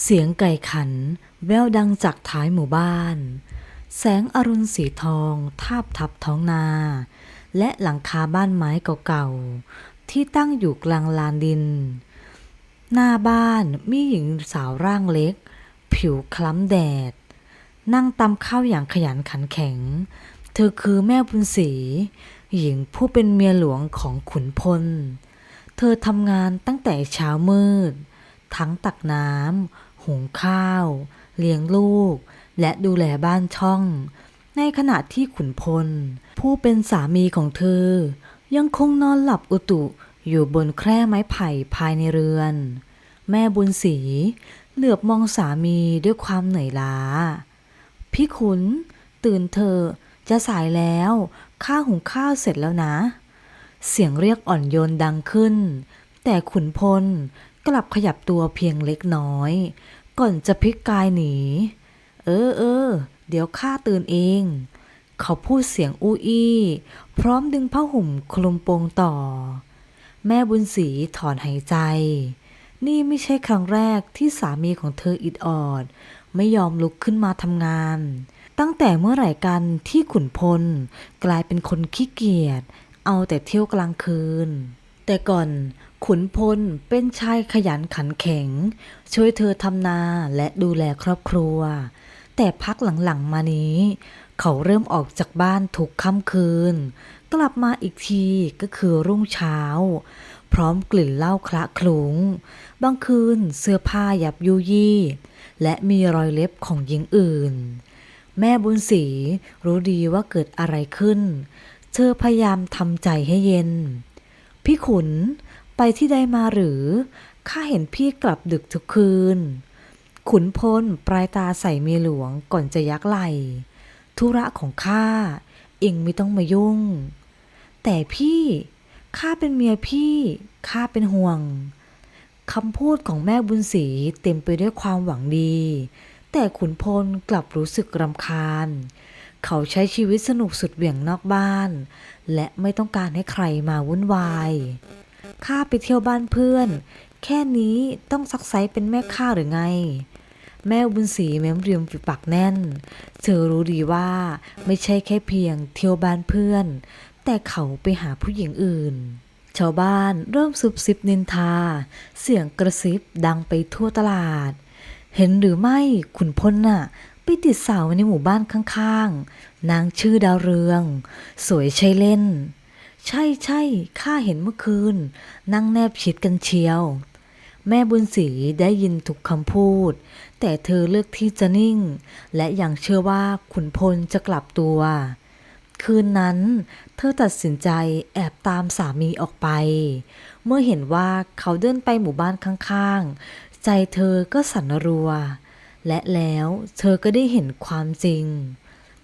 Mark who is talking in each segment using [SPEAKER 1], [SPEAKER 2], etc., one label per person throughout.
[SPEAKER 1] เสียงไก่ขันแววดังจากท้ายหมู่บ้าน แสงอรุณสีทองทาบทับท้องนา และหลังคาบ้านไม้เก่าๆ ที่ตั้งอยู่กลางลานดิน หน้าบ้านมีหญิงสาวร่างเล็ก ผิวคล้ำแดด นั่งตำข้าวอย่างขยันขันแข็ง เธอคือแม่บุญศรีหญิงผู้เป็นเมียหลวงของขุนพล เธอทำงานตั้งแต่เช้ามืด ทั้งตักน้ำหุงข้าว เลี้ยงลูก และดูแลบ้านช่อง ในขณะที่ขุนพล ผู้เป็นสามีของเธอ ยังคงนอนหลับอุตุอยู่บนแคร่ไม้ไผ่ภายในเรือน แม่บุญศรีเหลือบมองสามีด้วยความเหนื่อยล้า พี่ขุน ตื่นเถอจะสายแล้วข้าหุงข้าวเสร็จแล้วนะ เสียงเรียกอ่อนโยนดังขึ้น แต่ขุนพล กลับขยับตัวเพียงเล็กน้อย ก่อนจะพลิกกายหนี เออเออ เดี๋ยวข้าตื่นเอง เขาพูดเสียงอู้อี้ พร้อมดึงผ้าห่มคลุมโปงต่อ แม่บุญศรีถอนหายใจ นี่ไม่ใช่ครั้งแรกที่สามีของเธออิดออด ไม่ยอมลุกขึ้นมาทำงาน ตั้งแต่เมื่อไหร่กันที่ขุนพล กลายเป็นคนขี้เกียจ เอาแต่เที่ยวกลางคืน แต่ก่อนขุนพลเป็นชายขยันขันแข็ง ช่วยเธอทำนาและดูแลครอบครัว แต่พักหลังๆมานี้ เขาเริ่มออกจากบ้านทุกค่ำคืน กลับมาอีกทีก็คือรุ่งเช้า พร้อมกลิ่นเหล้าคละคลุ้ง บางคืนเสื้อผ้ายับยุยี่ และมีรอยเล็บของหญิงอื่น แม่บุญศรีรู้ดีว่าเกิดอะไรขึ้น เธอพยายามทำใจให้เย็น พี่ขุนไปที่ใดมาหรือ ข้าเห็นพี่กลับดึกทุกคืน ขุนพลปลายตาใส่เมียหลวงก่อนจะยักไหล ธุระของข้าเองไม่ต้องมายุ่ง แต่พี่ข้าเป็นเมียพี่ข้าเป็นห่วงคำพูดของแม่บุญศรีเต็มไปด้วยความหวังดี แต่ขุนพลกลับรู้สึกรำคาญ เขาใช้ชีวิตสนุกสุดเหวี่ยงนอกบ้าน และไม่ต้องการให้ใครมาวุ่นวาย ข้าไปเที่ยวบ้านเพื่อน แค่นี้ต้องซักไซเป็นแม่ข้าหรือไง แม่บุญศรีแม้มเรียมฝีปากแน่น เธอรู้ดีว่าไม่ใช่แค่เพียงเที่ยวบ้านเพื่อน แต่เขาไปหาผู้หญิงอื่น ชาวบ้านเริ่มซุบซิบนินทา เสียงกระซิบดังไปทั่วตลาดเห็นหรือไม่ขุนพลน่ะ ไปติดสาวในหมู่บ้านข้างๆ นางชื่อดาวเรือง สวยใช่เล่น ใช่ใช่ข้าเห็นเมื่อคืน นั่งแนบชิดกันเชียว แม่บุญศรีได้ยินทุกคำพูด แต่เธอเลือกที่จะนิ่ง และยังเชื่อว่าขุนพลจะกลับตัว คืนนั้น เธอตัดสินใจแอบตามสามีออกไป เมื่อเห็นว่าเขาเดินไปหมู่บ้านข้างๆ ใจเธอก็สั่นรัว และแล้วเธอก็ได้เห็นความจริง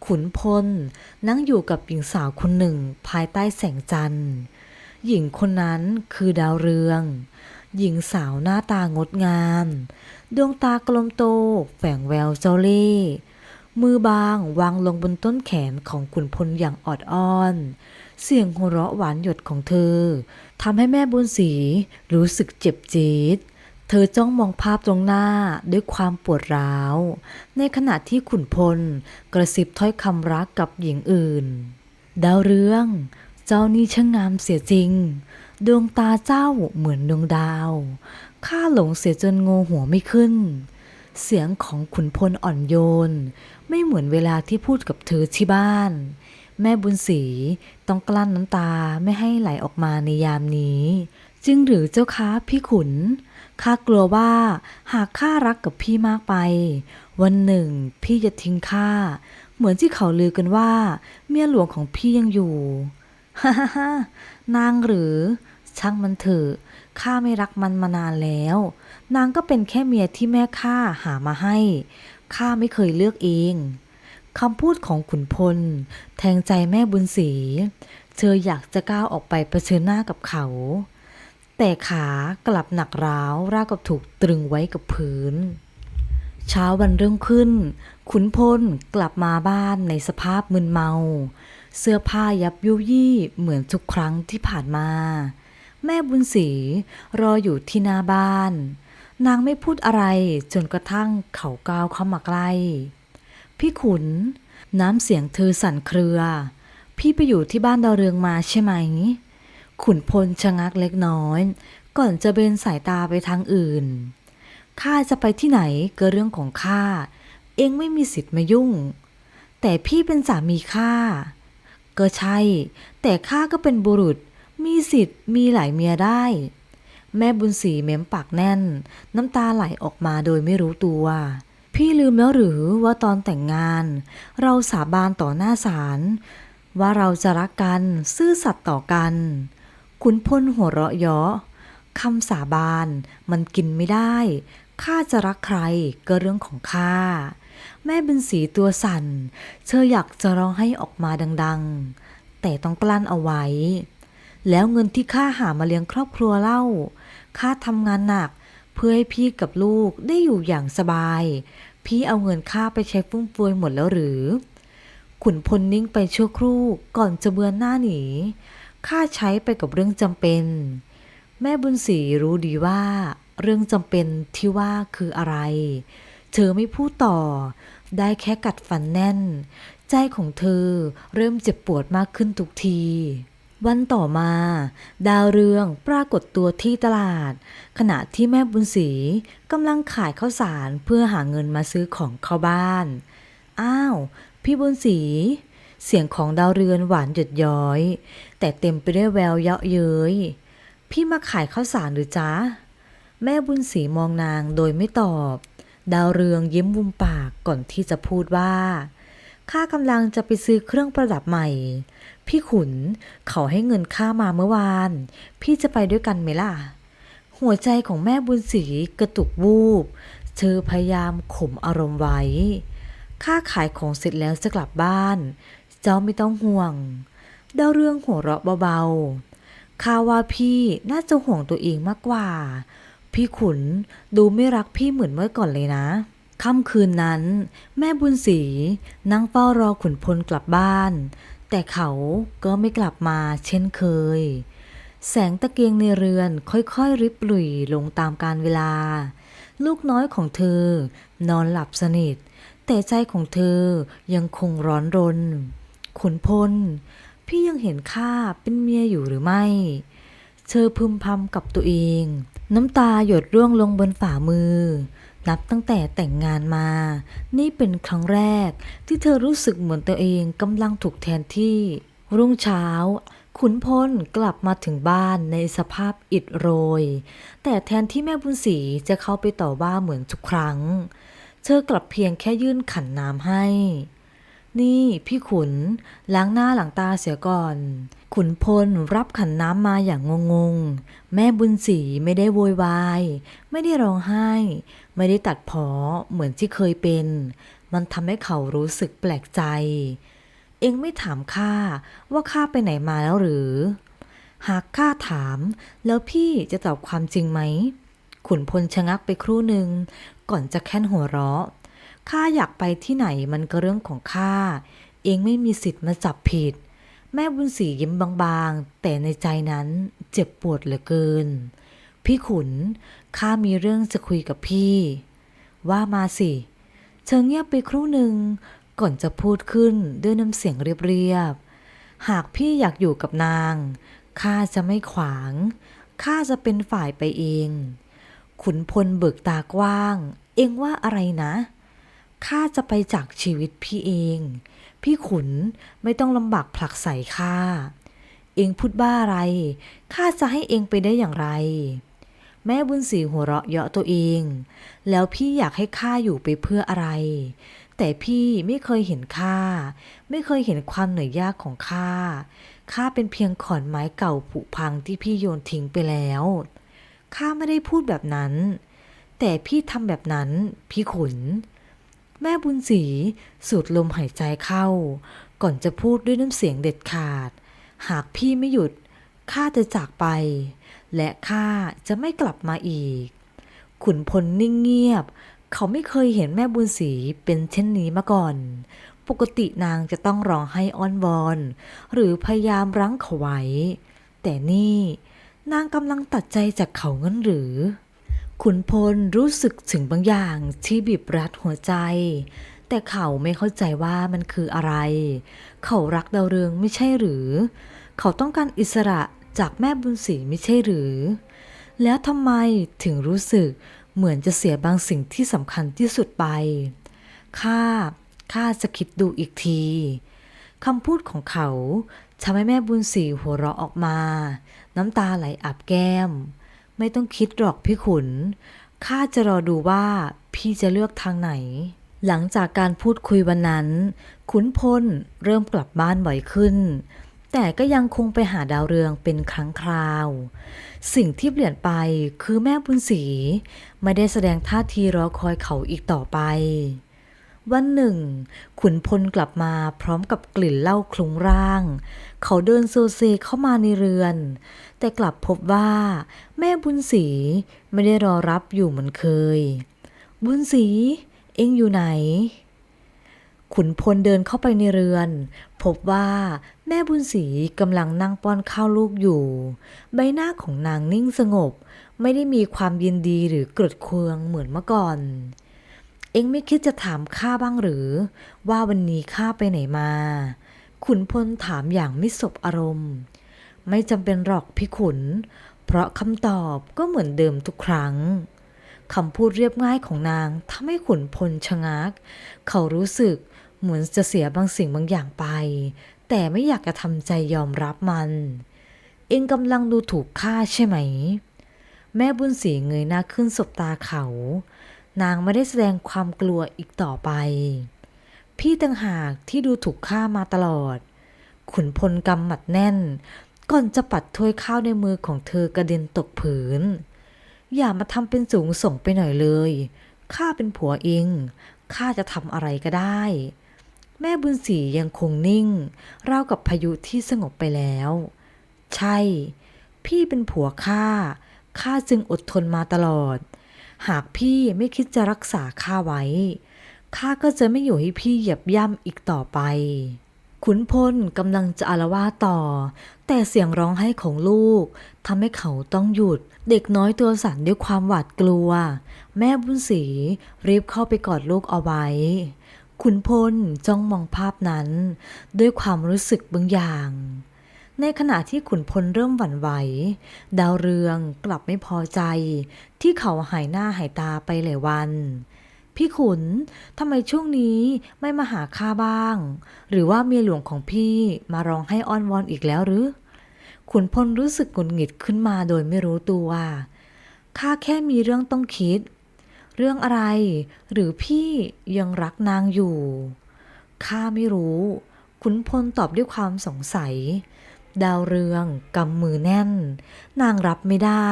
[SPEAKER 1] ขุนพลนั่งอยู่กับหญิงสาวคนหนึ่งภายใต้แสงจันทร์ หญิงคนนั้นคือดาวเรือง หญิงสาวหน้าตางดงาม ดวงตากลมโตแฝงแววเจ้าเล่ห์มือบางวางลงบนต้นแขนของขุนพลอย่างออดอ้อน เสียงหัวเราะหวานหยดของเธอทำให้แม่บุญศรีรู้สึกเจ็บจี๊ด เธอจ้องมองภาพตรงหน้าด้วยความปวดร้าว ในขณะที่ขุนพลกระซิบถ้อยคำรักกับหญิงอื่น ดาวเรือง เจ้านี่ช่างงามเสียจริง ดวงตาเจ้าเหมือนดวงดาว ข้าหลงเสียจนโงหัวไม่ขึ้น เสียงของขุนพลอ่อนโยน ไม่เหมือนเวลาที่พูดกับเธอที่บ้าน แม่บุญศรีต้องกลั้นน้ำตาไม่ให้ไหลออกมาในยามนี้ จึงหรือเจ้าค้าพี่ขุน ข้ากลัวว่าหากข้ารักกับพี่มากไป วันหนึ่ง พี่จะทิ้งข้า เหมือนที่เขาลือกันว่า เมียหลวงของพี่ยังอยู่ฮ่าฮ่าฮ่านางหรือ ช่างมันเถอะ ข้าไม่รักมันมานานแล้ว นางก็เป็นแค่เมียที่แม่ข้าหามาให้ ข้าไม่เคยเลือกเองคำพูดของขุนพล แทงใจแม่บุญศรี เธออยากจะก้าวออกไปเผชิญหน้ากับเขา แต่ขากลับหนักร้าวราวกับถูกตรึงไว้กับพื้น เช้าวันเริ่มขึ้น ขุนพลกลับมาบ้านในสภาพมึนเมา เสื้อผ้ายับยุยี่เหมือนทุกครั้งที่ผ่านมา แม่บุญศรีรออยู่ที่หน้าบ้าน นางไม่พูดอะไรจนกระทั่งเขาก้าวเข้ามาใกล้ พี่ขุน น้ำเสียงเธอสั่นเครือ พี่ไปอยู่ที่บ้านดาวเรืองมาใช่ไหม ขุนพลชะงักเล็กน้อย ก่อนจะเบนสายตาไปทางอื่น ข้าจะไปที่ไหนก็เรื่องของข้า เองไม่มีสิทธิ์มายุ่ง แต่พี่เป็นสามีข้า ก็ใช่ แต่ข้าก็เป็นบุรุษ มีสิทธิ์มีหลายเมียได้ แม่บุญศรีเม้มปากแน่น น้ำตาไหลออกมาโดยไม่รู้ตัว พี่ลืมแล้วหรือว่าตอนแต่งงาน เราสาบานต่อหน้าศาลว่าเราจะรักกันซื่อสัตย์ต่อกัน ขุนพลหัวเราะเยาะคำสาบานมันกินไม่ได้ข้าจะรักใครก็เรื่องของข้าแม่บุญศรีตัวสั่น เธออยากจะร้องให้ออกมาดังๆ แต่ต้องกลั้นเอาไว้ แล้วเงินที่ข้าหามาเลี้ยงครอบครัวเล่าข้าทำงานหนักเพื่อให้พี่กับลูกได้อยู่อย่างสบาย พี่เอาเงินข้าไปใช้ฟุ่มเฟือยหมดแล้วหรือ ขุนพลนิ่งไปชั่วครู่ก่อนจะเบือนหน้าหนี ข้าใช้ไปกับเรื่องจำเป็น แม่บุญศรีรู้ดีว่า เรื่องจำเป็นที่ว่าคืออะไร เธอไม่พูดต่อ ได้แค่กัดฟันแน่น ใจของเธอเริ่มเจ็บปวดมากขึ้นทุกทีวันต่อมา ดาวเรืองปรากฏตัวที่ตลาด ขณะที่แม่บุญศรีกำลังขายข้าวสารเพื่อหาเงินมาซื้อของเข้าบ้าน อ้าว พี่บุญศรี เสียงของดาวเรือนหวานหยดย้อย แต่เต็มไปด้วยแววเยาะเย้ย พี่มาขายข้าวสารหรือจ๊ะ แม่บุญศรีมองนางโดยไม่ตอบ ดาวเรืองยิ้มมุมปากก่อนที่จะพูดว่า ข้ากำลังจะไปซื้อเครื่องประดับใหม่ พี่ขุนเขาให้เงินข้ามาเมื่อวาน พี่จะไปด้วยกันไหมล่ะ หัวใจของแม่บุญศรีกระตุกวูบ เธอพยายามข่มอารมณ์ไว้ข้าขายของเสร็จแล้วจะกลับบ้าน เจ้าไม่ต้องห่วง ดาวเรืองหัวเราะเบาๆข้าว่าพี่น่าจะห่วงตัวเองมากกว่า พี่ขุนดูไม่รักพี่เหมือนเมื่อก่อนเลยนะ ค่ำคืนนั้น แม่บุญศรีนั่งเฝ้ารอขุนพลกลับบ้าน แต่เขาก็ไม่กลับมาเช่นเคย แสงตะเกียงในเรือนค่อยๆ ริบหลุ่ยลงตามการเวลา ลูกน้อยของเธอ นอนหลับสนิท แต่ใจของเธอยังคงร้อนรน ขุนพล พี่ยังเห็นข้าเป็นเมียอยู่หรือไม่ เธอพึมพำกับตัวเอง น้ำตาหยดร่วงลงบนฝ่ามือ นับตั้งแต่แต่งงานมา นี่เป็นครั้งแรกที่เธอรู้สึกเหมือนตัวเองกำลังถูกแทนที่ รุ่งเช้า ขุนพลกลับมาถึงบ้านในสภาพอิดโรย แต่แทนที่แม่บุญศรีจะเข้าไปต่อว่าเหมือนทุกครั้ง เธอกลับเพียงแค่ยื่นขันน้ำให้ นี่พี่ขุนล้างหน้าหลังตาเสียก่อน ขุนพลรับขันน้ำมาอย่างงงๆ แม่บุญศรีไม่ได้โวยวาย ไม่ได้ร้องไห้ ไม่ได้ตัดผอเหมือนที่เคยเป็น มันทำให้เขารู้สึกแปลกใจ เองไม่ถามข้าว่าข้าไปไหนมาแล้วหรือ หากข้าถามแล้วพี่จะตอบความจริงไหม ขุนพลชะงักไปครู่หนึ่งก่อนจะแค่นหัวเราะ ข้าอยากไปที่ไหนมันก็เรื่องของข้า เองไม่มีสิทธิ์มาจับผิด แม่บุญศรียิ้มบางๆ แต่ในใจนั้นเจ็บปวดเหลือเกิน พี่ขุน ข้ามีเรื่องจะคุยกับพี่ ว่ามาสิเธอเงียบไปครู่หนึ่งก่อนจะพูดขึ้นด้วยน้ำเสียงเรียบๆ หากพี่อยากอยู่กับนาง ข้าจะไม่ขวาง ข้าจะเป็นฝ่ายไปเอง ขุนพลเบิกตากว้าง เองว่าอะไรนะ ข้าจะไปจากชีวิตพี่เอง พี่ขุนไม่ต้องลำบากผลักใส่ข้า เองพูดบ้าอะไร ข้าจะให้เองไปได้อย่างไร แม่บุญศรีหัวเราะเยาะตัวเอง แล้วพี่อยากให้ข้าอยู่ไปเพื่ออะไร แต่พี่ไม่เคยเห็นข้า ไม่เคยเห็นความเหนื่อยยากของข้า ข้าเป็นเพียงขอนไม้เก่าผุพังที่พี่โยนทิ้งไปแล้ว ข้าไม่ได้พูดแบบนั้น แต่พี่ทำแบบนั้น พี่ขุน แม่บุญศรีสูดลมหายใจเข้า ก่อนจะพูดด้วยน้ำเสียงเด็ดขาด หากพี่ไม่หยุดข้าจะจากไป และข้าจะไม่กลับมาอีก ขุนพลนิ่งเงียบ เขาไม่เคยเห็นแม่บุญศรีเป็นเช่นนี้มาก่อน ปกตินางจะต้องร้องไห้อ้อนวอน หรือพยายามรั้งเขาไว้ แต่นี่นางกำลังตัดใจจากเขาเงั้นหรือ ขุนพลรู้สึกถึงบางอย่างที่บีบรัดหัวใจ แต่เขาไม่เข้าใจว่ามันคืออะไร เขารักดาวเรืองไม่ใช่หรือ เขาต้องการอิสระจากแม่บุญศรีไม่ใช่หรือ แล้วทำไมถึงรู้สึกเหมือนจะเสียบางสิ่งที่สำคัญที่สุดไป ข้า ข้าจะคิดดูอีกทีคำพูดของเขาทำให้แม่บุญศรีหัวเราะออกมา น้ำตาไหลอาบแก้ม ไม่ต้องคิดหรอกพี่ขุน ข้าจะรอดูว่าพี่จะเลือกทางไหน หลังจากการพูดคุยวันนั้น ขุนพลเริ่มกลับบ้านบ่อยขึ้น แต่ก็ยังคงไปหาดาวเรืองเป็นครั้งคราว สิ่งที่เปลี่ยนไปคือแม่บุญศรีไม่ได้แสดงท่าทีรอคอยเขาอีกต่อไป วันหนึ่ง ขุนพลกลับมาพร้อมกับกลิ่นเหล้าคลุ้งร่าง เขาเดินโซเซเข้ามาในเรือน แต่กลับพบว่า แม่บุญศรีไม่ได้รอรับอยู่เหมือนเคย บุญศรีเอ็งอยู่ไหน ขุนพลเดินเข้าไปในเรือน พบว่าแม่บุญศรีกำลังนั่งป้อนข้าวลูกอยู่ ใบหน้าของนางนิ่งสงบ ไม่ได้มีความยินดีหรือกรดเคืองเหมือนเมื่อก่อน เอ็งไม่คิดจะถามข้าบ้างหรือ ว่าวันนี้ข้าไปไหนมา ขุนพลถามอย่างไม่สบอารมณ์ ไม่จำเป็นหรอกพี่ขุน เพราะคำตอบก็เหมือนเดิมทุกครั้งคำพูดเรียบง่ายของนางทำให้ขุนพลชะงัก เขารู้สึกเหมือนจะเสียบางสิ่งบางอย่างไป แต่ไม่อยากจะทำใจยอมรับมัน เองกำลังดูถูกข้าใช่ไหม แม่บุญศรีเงยหน้าขึ้นสบตาเขา นางไม่ได้แสดงความกลัวอีกต่อไป พี่ต่างหากที่ดูถูกข้ามาตลอด ขุนพลกำหมัดแน่น ก่อนจะปัดถ้วยข้าวในมือของเธอกระเด็นตกผืน อย่ามาทำเป็นสูงส่งไปหน่อยเลยข้าเป็นผัวเองข้าจะทำอะไรก็ได้ แม่บุญศรียังคงนิ่งราวกับพายุที่สงบไปแล้ว ใช่ พี่เป็นผัวข้าข้าจึงอดทนมาตลอด หากพี่ไม่คิดจะรักษาข้าไว้ ข้าก็จะไม่อยู่ให้พี่เหยียบย่ำอีกต่อไป ขุนพลกำลังจะอารวาต่อ แต่เสียงร้องไห้ของลูกทำให้เขาต้องหยุด เด็กน้อยตัวสั่นด้วยความหวาดกลัว แม่บุญศรีรีบเข้าไปกอดลูกเอาไว้ ขุนพลจ้องมองภาพนั้น ด้วยความรู้สึกบางอย่าง ในขณะที่ขุนพลเริ่มหวั่นไหว ดาวเรืองกลับไม่พอใจ ที่เขาหายหน้าหายตาไปหลายวัน พี่ขุนทำไมช่วงนี้ไม่มาหาข้าบ้าง หรือว่าเมียหลวงของพี่มาร้องให้อ้อนวอนอีกแล้วหรือ ขุนพลรู้สึกหงุดหงิดขึ้นมาโดยไม่รู้ตัวข้าแค่มีเรื่องต้องคิด เรื่องอะไร หรือพี่ยังรักนางอยู่ข้าไม่รู้ขุนพลตอบด้วยความสงสัย ดาวเรืองกำมือแน่น นางรับไม่ได้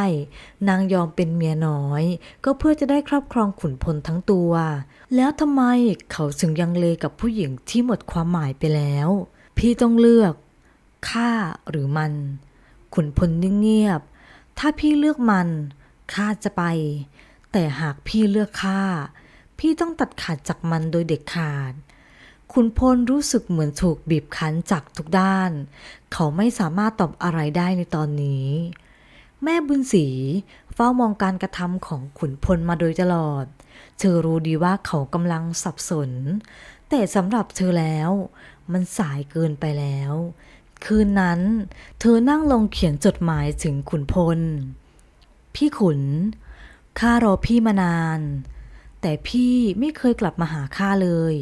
[SPEAKER 1] นางยอมเป็นเมียน้อย ก็เพื่อจะได้ครอบครองขุนพลทั้งตัว แล้วทำไมเขาถึงยังเลกับผู้หญิงที่หมดความหมายไปแล้ว พี่ต้องเลือกข้าหรือมัน ขุนพลนิ่งเงียบ ถ้าพี่เลือกมันข้าจะไป แต่หากพี่เลือกข้าพี่ต้องตัดขาดจากมันโดยเด็ดขาด ขุนพลรู้สึกเหมือนถูกบีบคั้นจากทุกด้าน เขาไม่สามารถตอบอะไรได้ในตอนนี้ แม่บุญศรีเฝ้ามองการกระทำของขุนพลมาโดยตลอด เธอรู้ดีว่าเขากำลังสับสน แต่สำหรับเธอแล้ว มันสายเกินไปแล้ว คืนนั้น เธอนั่งลงเขียนจดหมายถึงขุนพล พี่ขุน ข้ารอพี่มานาน แต่พี่ไม่เคยกลับมาหาข้าเลย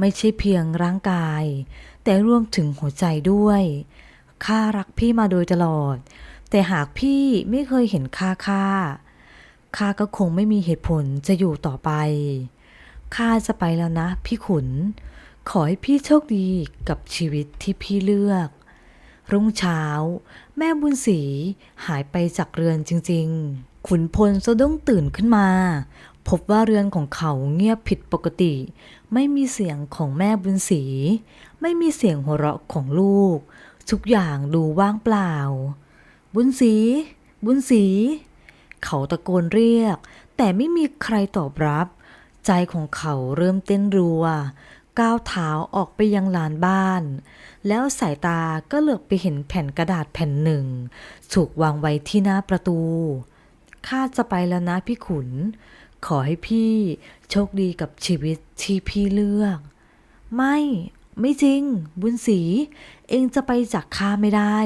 [SPEAKER 1] ไม่ใช่เพียงร่างกาย แต่รวมถึงหัวใจด้วย ข้ารักพี่มาโดยตลอด แต่หากพี่ไม่เคยเห็นค่าค่าข้าก็คงไม่มีเหตุผลจะอยู่ต่อไป ข้าจะไปแล้วนะ พี่ขุน ขอให้พี่โชคดีกับชีวิตที่พี่เลือก รุ่งเช้า แม่บุญศรีหายไปจากเรือนจริง ๆ ขุนพลสะดุ้งตื่นขึ้นมา พบว่าเรือนของเขาเงียบผิดปกติ ไม่มีเสียงของแม่บุญศรีไม่มีเสียงหัวเราะของลูก ทุกอย่างดูว่างเปล่า บุญศรีบุญศรีเขาตะโกนเรียก แต่ไม่มีใครตอบรับ ใจของเขาเริ่มเต้นรัว ก้าวเท้าออกไปยังลานบ้าน แล้วสายตาก็เหลือบไปเห็นแผ่นกระดาษแผ่นหนึ่ง ถูกวางไว้ที่หน้าประตูข้าจะไปแล้วนะพี่ขุน ขอให้พี่โชคดีกับชีวิตที่พี่เลือก ไม่ไม่จริง บุญศรีเองจะไปจากข้าไม่ได้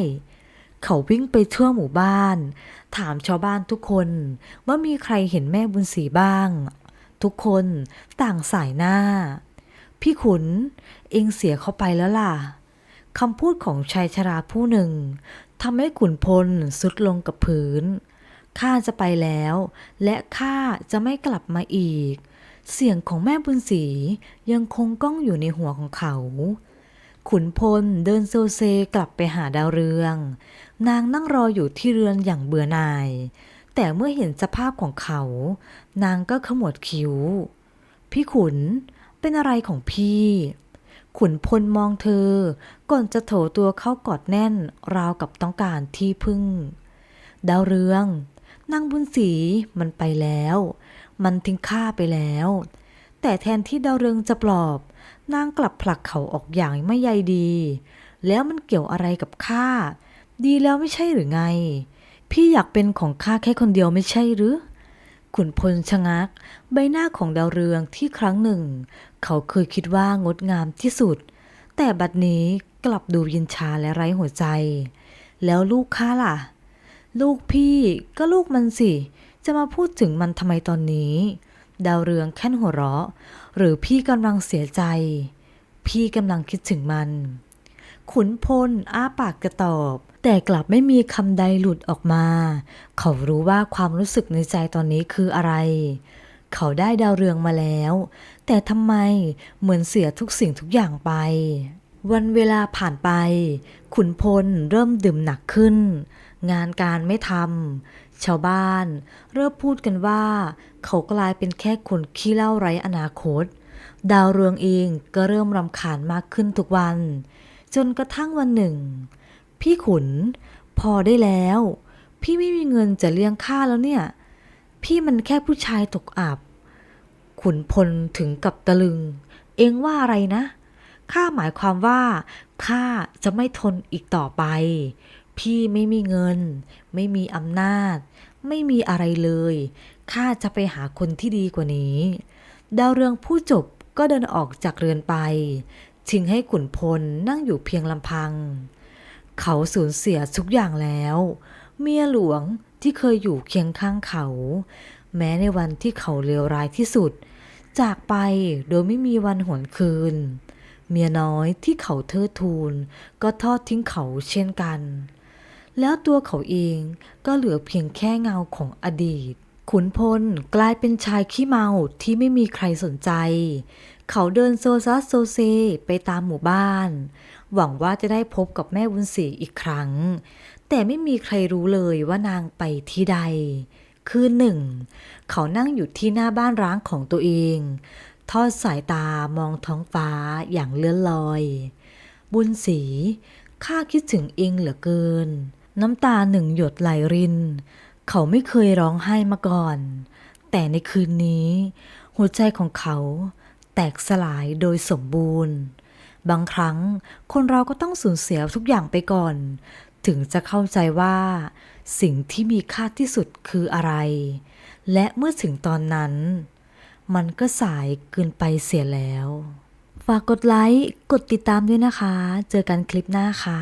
[SPEAKER 1] เขาวิ่งไปทั่วหมู่บ้าน ถามชาวบ้านทุกคนว่ามีใครเห็นแม่บุญศรีบ้าง ทุกคนต่างสายหน้า พี่ขุน เองเสียเขาไปแล้วล่ะคำพูดของชายชราผู้หนึ่งทำให้ขุนพลสุดลงกับพื้น ข้าจะไปแล้ว และข้าจะไม่กลับมาอีก เสียงของแม่บุญศรียังคงก้องอยู่ในหัวของเขา ขุนพลเดินโซเซกลับไปหาดาวเรือง นางนั่งรออยู่ที่เรือนอย่างเบื่อหน่าย แต่เมื่อเห็นสภาพของเขา นางก็ขมวดคิ้ว พี่ขุนเป็นอะไรของพี่ ขุนพลมองเธอ ก่อนจะโถตัวเข้ากอดแน่นราวกับต้องการที่พึ่งดาวเรือง นางบุญศรีมันไปแล้ว มันทิ้งข้าไปแล้ว แต่แทนที่ดาวเรืองจะปลอบ นางกลับผลักเขาออกอย่างไม่ใยดี แล้วมันเกี่ยวอะไรกับข้า ดีแล้วไม่ใช่หรือไง พี่อยากเป็นของข้าแค่คนเดียวไม่ใช่หรือขุนพลชะงัก ใบหน้าของดาวเรืองที่ครั้งหนึ่ง เขาเคยคิดว่างดงามที่สุด แต่บัดนี้กลับดูเยินชาและไร้หัวใจ แล้วลูกข้าล่ะ ลูกพี่ก็ลูกมันสิ จะมาพูดถึงมันทำไมตอนนี้ ดาวเรืองแค่นหัวเราะ หรือพี่กำลังเสียใจ พี่กำลังคิดถึงมัน ขุนพลอ้าปากกระตอบ แต่กลับไม่มีคำใดหลุดออกมา เขารู้ว่าความรู้สึกในใจตอนนี้คืออะไร เขาได้ดาวเรืองมาแล้ว แต่ทำไมเหมือนเสียทุกสิ่งทุกอย่างไปวันเวลาผ่านไป ขุนพลเริ่มดื่มหนักขึ้น งานการไม่ทำชาวบ้าน เริ่มพูดกันว่า เขากลายเป็นแค่คนขี้เล้าไร้อนาคต ดาวเรืองเองก็เริ่มรำคาญมากขึ้นทุกวัน จนกระทั่งวันหนึ่ง พี่ขุน พอได้แล้ว พี่ไม่มีเงินจะเลี้ยงข้าแล้วเนี่ย พี่มันแค่ผู้ชายตกอับ ขุนพลถึงกับตะลึง เองว่าอะไรนะข้าหมายความว่าข้าจะไม่ทนอีกต่อไป พี่ไม่มีเงิน ไม่มีอำนาจ ไม่มีอะไรเลยข้าจะไปหาคนที่ดีกว่านี้ ดาวเรืองผู้จบก็เดินออกจากเรือนไปทิ้งให้ขุนพลนั่งอยู่เพียงลำพัง เขาสูญเสียทุกอย่างแล้ว เมียหลวงที่เคยอยู่เคียงข้างเขา แม้ในวันที่เขาเลวร้ายที่สุด จากไปโดยไม่มีวันหวนคืน เมียน้อยที่เขาเทิดทูนก็ทอดทิ้งเขาเช่นกัน แล้วตัวเขาเองก็เหลือเพียงแค่เงาของอดีต ขุนพลกลายเป็นชายขี้เมาที่ไม่มีใครสนใจ เขาเดินโซซัสโซเซไปตามหมู่บ้าน หวังว่าจะได้พบกับแม่บุญศรีอีกครั้ง แต่ไม่มีใครรู้เลยว่านางไปที่ใด คืนหนึ่ง เขานั่งอยู่ที่หน้าบ้านร้างของตัวเอง ทอดสายตามองท้องฟ้าอย่างเลื่อนลอย บุญศรีข้าคิดถึงเองเหลือเกิน น้ำตาหนึ่งหยดไหลริน เขาไม่เคยร้องไห้มาก่อน แต่ในคืนนี้ หัวใจของเขาแตกสลายโดยสมบูรณ์ บางครั้งคนเราก็ต้องสูญเสียทุกอย่างไปก่อน ถึงจะเข้าใจว่า สิ่งที่มีค่าที่สุดคืออะไร และเมื่อถึงตอนนั้น มันก็สายเกินไปเสียแล้ว ฝากกดไลค์ กดติดตามด้วยนะคะ เจอกันคลิปหน้าค่ะ